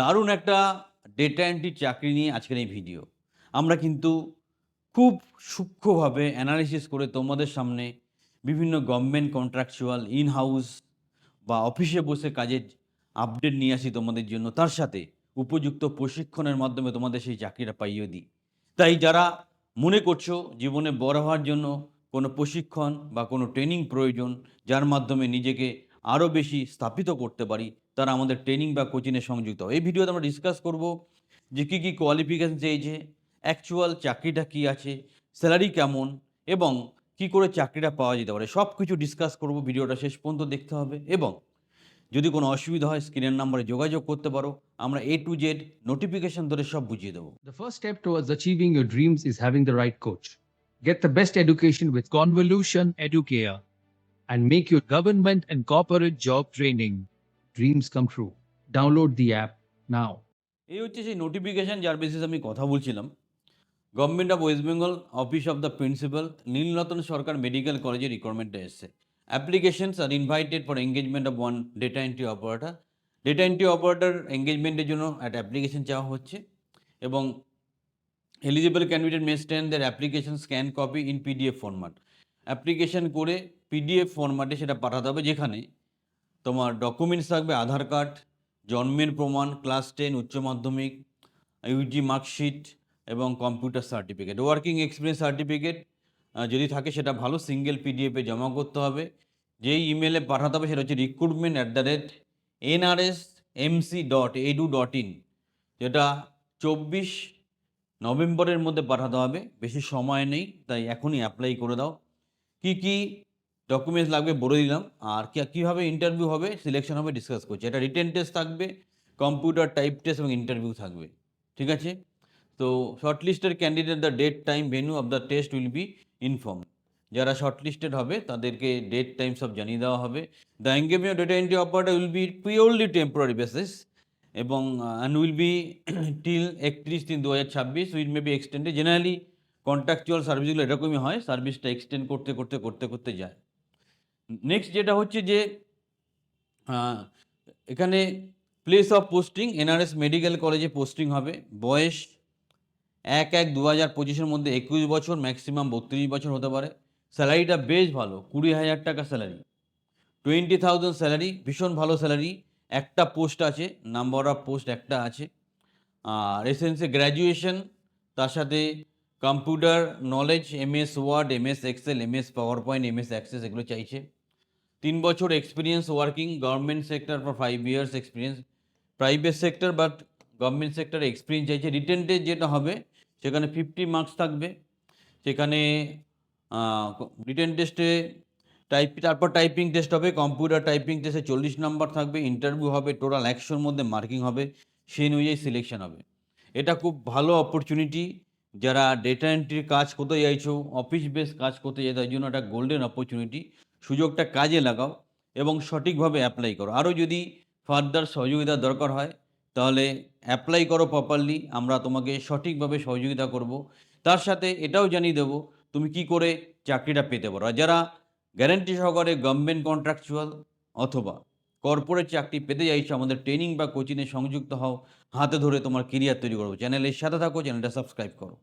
দারুণ একটা data entry চাকরি নিয়ে আজকের এই ভিডিও আমরা কিন্তু খুব সূক্ষ্মভাবে অ্যানালিসিস করে তোমাদের সামনে বিভিন্ন গভর্নমেন্ট কন্ট্রাকচুয়াল ইন হাউস বা অফিসে বসে কাজের আপডেট নিয়ে আসি তোমাদের জন্য। তার সাথে উপযুক্ত প্রশিক্ষণের মাধ্যমে তোমাদের সেই চাকরিটা পাইয়ে দিই। তাই যারা মনে করছ জীবনে বড় হওয়ার জন্য কোনো প্রশিক্ষণ বা কোনো ট্রেনিং প্রয়োজন, যার মাধ্যমে নিজেকে আরও বেশি স্থাপিত করতে পারি তারা আমাদের ট্রেনিং বা কোচিংয়ে সংযুক্ত হয়। এই ভিডিওতে আমরা ডিসকাস করব যে কী কী কোয়ালিফিকেশন চেয়েছে অ্যাকচুয়াল চাকরিটা কী আছে স্যালারি কেমন, এবং কি করে চাকরিটা পাওয়া যেতে পারে সব কিছু ডিসকাস করব ভিডিওটা শেষ পর্যন্ত দেখতে হবে এবং যদি কোনো অসুবিধা হয় স্ক্রিনের নাম্বারে যোগাযোগ করতে পারো, আমরা এ টু জেড নোটিফিকেশন ধরে সব বুঝিয়ে দেবো The first step towards achieving your dreams is having the right coach. Get the best education with Convolution Educare and make your government and corporate job training dreams come true. Download the app now. এই হচ্ছে সেই notification যার basis আমি কথা বলছিলাম government of West Bengal office of the principal Nilratan Sarkar medical কলেজের রিকোয়ারমেন্টটা এসছে applications are invited for engagement of one data entry operator data entry operator এঙ্গেজমেন্টের জন্য একটা অ্যাপ্লিকেশন চাওয়া হচ্ছে এবং eligible candidate may stand their application scan copy in PDF format application করে PDF ফরম্যাটে সেটা পাঠাতে হবে যেখানে তোমার ডকুমেন্টস থাকবে, আধার কার্ড জন্মের প্রমাণ ক্লাস টেন উচ্চ মাধ্যমিক ইউজি মার্কশিট এবং computer certificate working experience certificate যদি থাকে সেটা ভালো সিঙ্গেল পিডিএফে জমা করতে হবে। যেই ইমেলে পাঠাতে হবে সেটা হচ্ছে recruitment at the rate NRS MC dot edu dot in যেটা চব্বিশ নভেম্বরের মধ্যে পাঠাতে হবে। বেশি সময় নেই, তাই এখনই অ্যাপ্লাই করে দাও। কি কি ডকুমেন্টস লাগবে, বলে দিলাম। আর কীভাবে ইন্টারভিউ হবে সিলেকশন হবে ডিসকাস করছি। এটা রিটেন টেস্ট থাকবে কম্পিউটার টাইপ টেস্ট এবং ইন্টারভিউ থাকবে। ঠিক আছে? তো shortlisted candidate the date time venue of the test will be inform যারা শর্টলিস্টেড হবে, তাদেরকে ডেট টাইম সব জানিয়ে দেওয়া হবে। The engagement data entry operator will be purely temporary basis এবং অ্যান্ড উইল বি টিল একত্রিশ তিন দু হাজার ছাব্বিশ will may be extended generally contractual সার্ভিসগুলো এরকমই হয় সার্ভিসটা এক্সটেন্ড করতে করতে করতে করতে যায়। নেক্সট যেটা হচ্ছে যে এখানে place of posting NRS medical কলেজে পোস্টিং হবে। বয়স এক এক দু হাজার পঁচিশের মধ্যে একুশ বছর ম্যাক্সিমাম বত্রিশ বছর হতে পারে। স্যালারিটা বেশ ভালো, কুড়ি হাজার টাকা স্যালারি টোয়েন্টি থাউজেন্ড স্যালারি ভীষণ ভালো স্যালারি একটা পোস্ট আছে নাম্বার অফ পোস্ট একটা আছে। আর এসেন্সে গ্র্যাজুয়েশন তার সাথে computer knowledge MS Word MS Excel MS PowerPoint MS Access এগুলো চাইছে। তিন বছর experience working government sector for five years experience private sector but government সেক্টরে এক্সপিরিয়েন্স চাইছে। রিটেন টেস্ট যেটা হবে, সেখানে ফিফটি মার্কস থাকবে। সেখানে রিটেন টেস্টে টাইপ তারপর টাইপিং টেস্ট হবে কম্পিউটার টাইপিং টেস্টে চল্লিশ নাম্বার থাকবে। ইন্টারভিউ হবে টোটাল একশোর মধ্যে মার্কিং হবে, সেই অনুযায়ী সিলেকশন হবে। এটা খুব ভালো অপরচুনিটি যারা ডেটা এন্ট্রির কাজ করতে চাইছো অফিস বেস কাজ করতে চাই তার জন্য একটা গোল্ডেন অপরচুনিটি সুযোগটা কাজে লাগাও এবং সঠিকভাবে অ্যাপ্লাই করো। আরও যদি ফার্দার সহযোগিতা দরকার হয়, তাহলে অ্যাপ্লাই করো প্রপারলি আমরা তোমাকে সঠিকভাবে সহযোগিতা করব। তার সাথে এটাও জানিয়ে দেবো, তুমি কি করে চাকরিটা পেতে পারো। আর যারা গ্যারেন্টি সহকারে গভর্নমেন্ট কন্ট্রাকচুয়াল অথবা কর্পোরেট চাকরি পেতে চাইছো, আমাদের ট্রেনিং বা কোচিংয়ে সংযুক্ত হও, হাতে ধরে তোমার কেরিয়ার তৈরি করব। চ্যানেলের সাথে থাকো চ্যানেলটা সাবস্ক্রাইব করো।